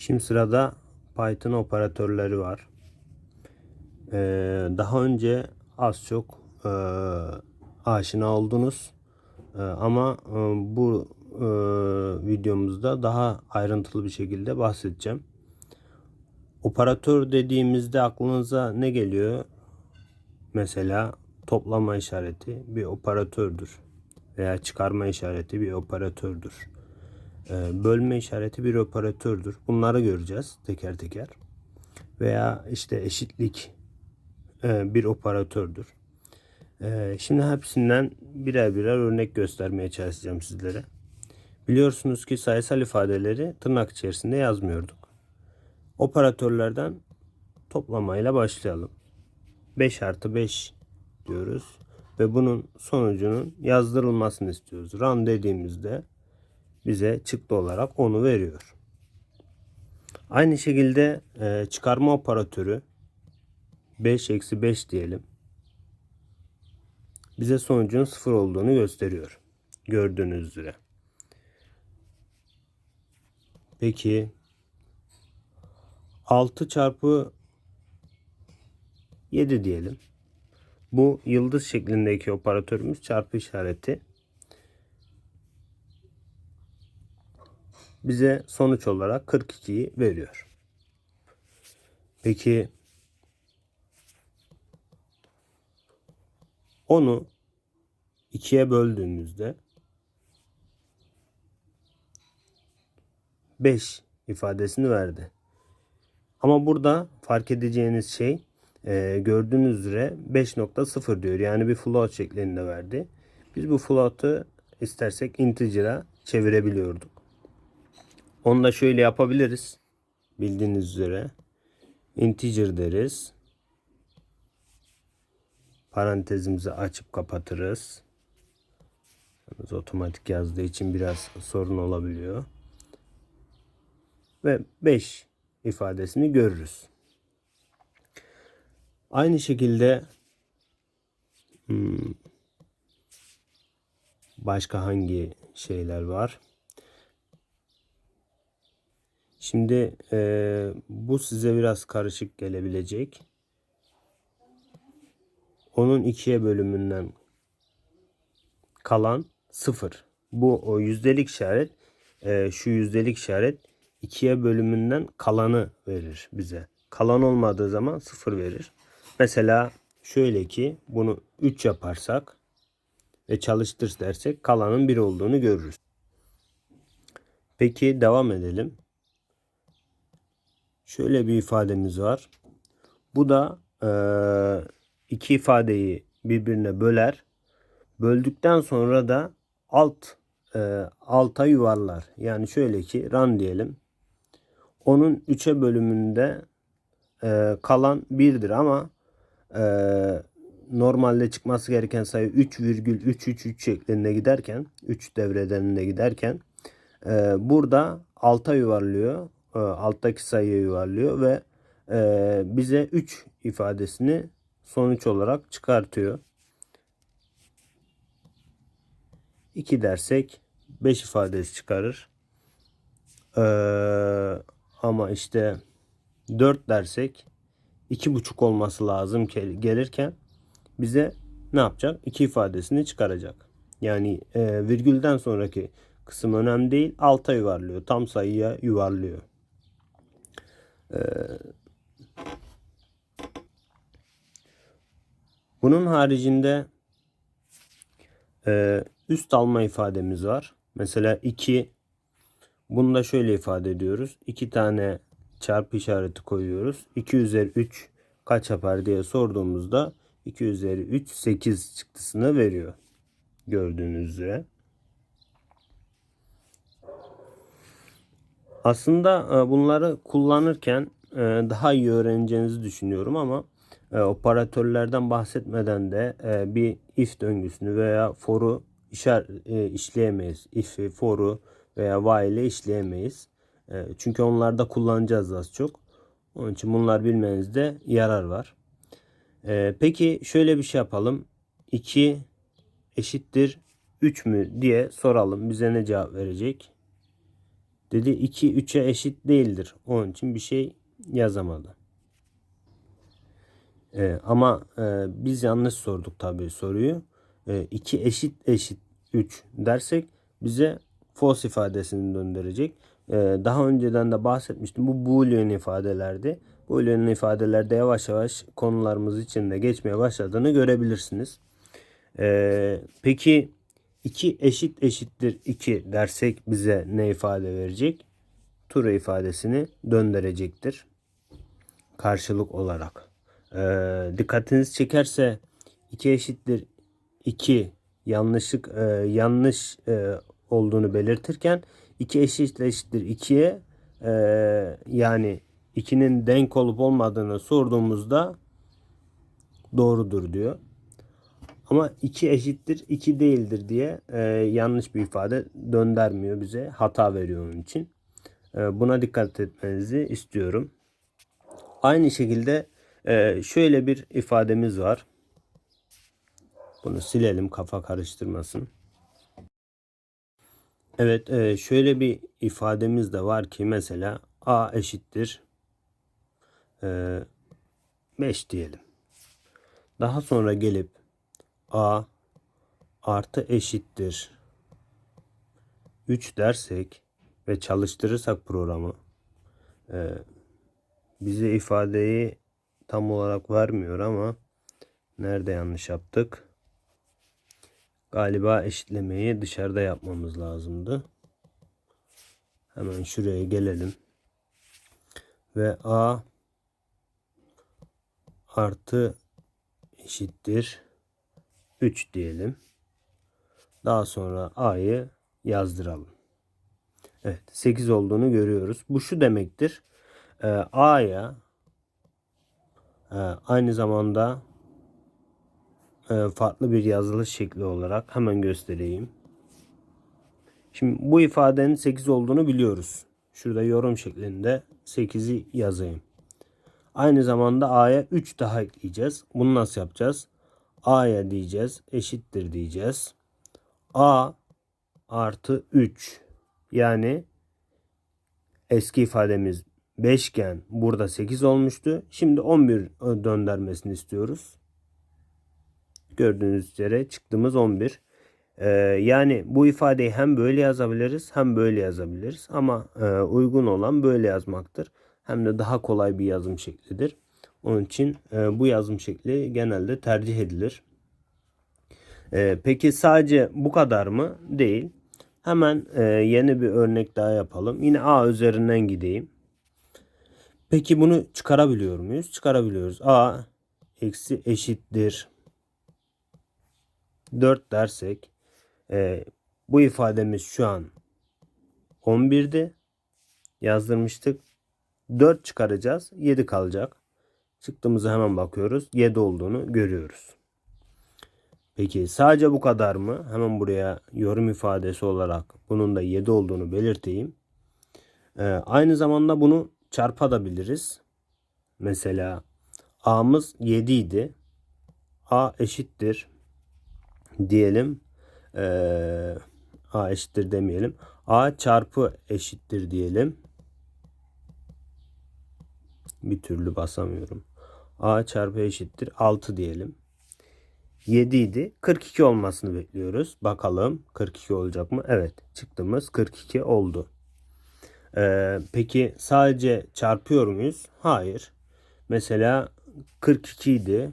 Şimdi sırada Python operatörleri var. Ee, daha önce az çok e, aşina oldunuz. E, ama e, bu e, videomuzda daha ayrıntılı bir şekilde bahsedeceğim. Operatör dediğimizde aklınıza ne geliyor? Mesela toplama işareti bir operatördür. Veya çıkarma işareti bir operatördür. Ee, bölme işareti bir operatördür. Bunları göreceğiz teker teker. Veya işte eşitlik e, bir operatördür. Ee, şimdi hepsinden birer birer örnek göstermeye çalışacağım sizlere. Biliyorsunuz ki sayısal ifadeleri tırnak içerisinde yazmıyorduk. Operatörlerden toplamayla başlayalım. 5 artı 5 diyoruz. Ve bunun sonucunun yazdırılmasını istiyoruz. Run dediğimizde bize çıktı olarak onu veriyor. Aynı şekilde e, çıkarma operatörü 5 eksi 5 diyelim. Bize sonucun 0 olduğunu gösteriyor. Gördüğünüz üzere. Peki 6 çarpı 7 diyelim. Bu yıldız şeklindeki operatörümüz çarpı işareti. Bize sonuç olarak 42'yi veriyor. Peki onu ikiye böldüğümüzde 5 ifadesini verdi. Ama burada fark edeceğiniz şey e, gördüğünüz üzere 5.0 diyor. Yani bir float şeklinde verdi. Biz bu float'u istersek integer'a çevirebiliyorduk. Onu da şöyle yapabiliriz. Bildiğiniz üzere integer deriz. Parantezimizi açıp kapatırız. Yalnız otomatik yazdığı için biraz sorun olabiliyor. Ve 5 ifadesini görürüz. Aynı şekilde hmm, başka hangi şeyler var? Şimdi e, bu size biraz karışık gelebilecek. Onun ikiye bölümünden kalan sıfır. Bu o yüzdelik işaret e, şu yüzdelik işaret ikiye bölümünden kalanı verir bize. Kalan olmadığı zaman sıfır verir. Mesela şöyle ki bunu 3 yaparsak ve çalıştır dersek kalanın 1 olduğunu görürüz. Peki devam edelim. Şöyle bir ifademiz var. Bu da e, iki ifadeyi birbirine böler. Böldükten sonra da alt e, alta yuvarlar. Yani şöyle ki run diyelim. Onun 3'e bölümünde e, kalan 1'dir ama e, normalde çıkması gereken sayı 3,333 şeklinde giderken 3 devredeninde giderken e, burada alta yuvarlıyor. E, alttaki sayıya yuvarlıyor ve e, bize 3 ifadesini sonuç olarak çıkartıyor. 2 dersek 5 ifadesi çıkarır. Ee, ama işte 4 dersek 2,5 olması lazım gelirken bize ne yapacak? 2 ifadesini çıkaracak. Yani e, virgülden sonraki kısım önemli değil. Alta yuvarlıyor. Tam sayıya yuvarlıyor. Ee, bunun haricinde e, üst alma ifademiz var. Mesela 2 bunu da şöyle ifade ediyoruz. 2 tane çarpı işareti koyuyoruz. 2 üzeri 3 kaç yapar diye sorduğumuzda 2 üzeri 3 8 çıktısını veriyor. Gördüğünüz üzere. Aslında e, bunları kullanırken e, daha iyi öğreneceğinizi düşünüyorum ama e, operatörlerden bahsetmeden de bir if döngüsünü veya for'u işleyemeyiz. If'i, for'u veya while ile işleyemeyiz. Çünkü onlarda kullanacağız az çok. Onun için bunlar bilmenizde yarar var. Peki şöyle bir şey yapalım. 2 eşittir 3 mü diye soralım. Bize ne cevap verecek? Dedi 2 3'e eşit değildir. Onun için bir şey yazamadı. Ee, ama e, biz yanlış sorduk tabii soruyu. 2 eşit eşit 3 dersek bize false ifadesini döndürecek. Ee, daha önceden de bahsetmiştim. Bu boolean ifadelerdi. Boolean ifadelerde yavaş yavaş konularımız içinde geçmeye başladığını görebilirsiniz. Ee, peki 2 eşit eşittir 2 dersek bize ne ifade verecek? True ifadesini döndürecektir. Karşılık olarak. Ee, dikkatiniz çekerse 2 eşittir 2 yanlışlık e, yanlış e, olduğunu belirtirken 2 eşit eşittir 2'ye e, yani 2'nin denk olup olmadığını sorduğumuzda doğrudur diyor. Ama 2 eşittir 2 değildir diye e, yanlış bir ifade döndürmüyor bize. Hata veriyor onun için. E, buna dikkat etmenizi istiyorum. Aynı şekilde e, şöyle bir ifademiz var. Bunu silelim kafa karıştırmasın. Evet e, şöyle bir ifademiz de var ki mesela a eşittir e, 5 diyelim. Daha sonra gelip a artı eşittir 3 dersek ve çalıştırırsak programı e, bize ifadeyi tam olarak vermiyor ama nerede yanlış yaptık? Galiba eşitlemeyi dışarıda yapmamız lazımdı. Hemen şuraya gelelim. Ve a artı eşittir 3 diyelim. Daha sonra a'yı yazdıralım. Evet 8 olduğunu görüyoruz. Bu şu demektir. Ee, a'ya e, aynı zamanda e, farklı bir yazılış şekli olarak hemen göstereyim. Şimdi bu ifadenin 8 olduğunu biliyoruz. Şurada yorum şeklinde 8'i yazayım. Aynı zamanda a'ya 3 daha ekleyeceğiz. Bunu nasıl yapacağız? A'ya diyeceğiz eşittir diyeceğiz. a artı 3 yani eski ifademiz 5 iken burada 8 olmuştu. Şimdi 11 döndürmesini istiyoruz. Gördüğünüz üzere çıktığımız 11. Ee, yani bu ifadeyi hem böyle yazabiliriz hem böyle yazabiliriz. Ama e, uygun olan böyle yazmaktır. Hem de daha kolay bir yazım şeklidir. Onun için e, bu yazım şekli genelde tercih edilir. E, peki sadece bu kadar mı? Değil. Hemen e, yeni bir örnek daha yapalım. Yine A üzerinden gideyim. Peki bunu çıkarabiliyor muyuz? Çıkarabiliyoruz. A eksi eşittir 4 dersek e, bu ifademiz şu an 11'di. Yazdırmıştık. 4 çıkaracağız. 7 kalacak. Çıktığımızı hemen bakıyoruz. 7 olduğunu görüyoruz. Peki sadece bu kadar mı? Hemen buraya yorum ifadesi olarak bunun da 7 olduğunu belirteyim. Ee, aynı zamanda bunu çarpabiliriz. Mesela a'mız 7 idi. a eşittir diyelim. Ee, a eşittir demeyelim. a çarpı eşittir diyelim. Bir türlü basamıyorum. A çarpı eşittir 6 diyelim. 7 idi. 42 olmasını bekliyoruz. Bakalım 42 olacak mı? Evet çıktığımız 42 oldu. Ee, peki sadece çarpıyor muyuz? Hayır. Mesela 42 idi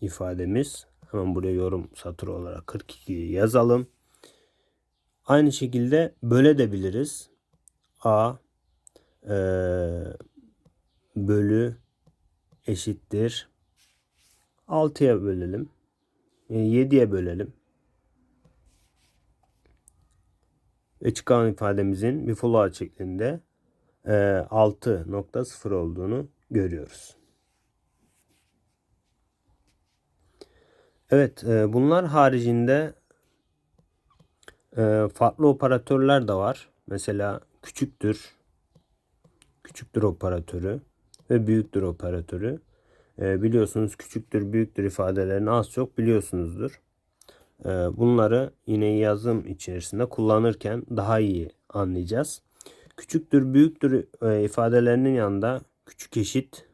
ifademiz. Hemen buraya yorum satırı olarak 42'yi yazalım. Aynı şekilde böle de biliriz. A e, bölü eşittir. 6'ya bölelim. 7'ye bölelim. Ve çıkan ifademizin bir float şeklinde 6.0 olduğunu görüyoruz. Evet e, bunlar haricinde e, farklı operatörler de var. Mesela küçüktür, küçüktür operatörü ve büyüktür operatörü. E, biliyorsunuz küçüktür, büyüktür ifadelerini az çok biliyorsunuzdur. Bunları yine yazım içerisinde kullanırken daha iyi anlayacağız. küçüktür, büyüktür e, ifadelerinin yanında küçük eşit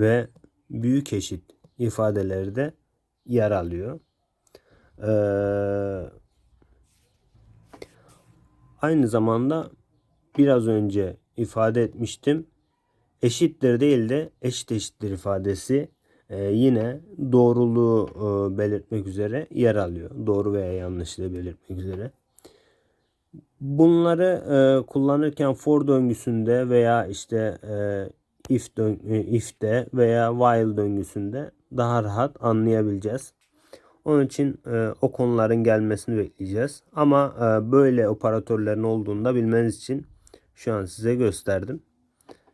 ve büyük eşit ifadeleri de yer alıyor. Aynı zamanda biraz önce ifade etmiştim. Eşittir değil de eşit eşittir ifadesi e, yine doğruluğu e, belirtmek üzere yer alıyor. Doğru veya yanlışlığı belirtmek üzere. Bunları e, kullanırken for döngüsünde veya işte if dön if'te veya while döngüsünde daha rahat anlayabileceğiz. Onun için o konuların gelmesini bekleyeceğiz. Ama böyle operatörlerin olduğunu da bilmeniz için şu an size gösterdim.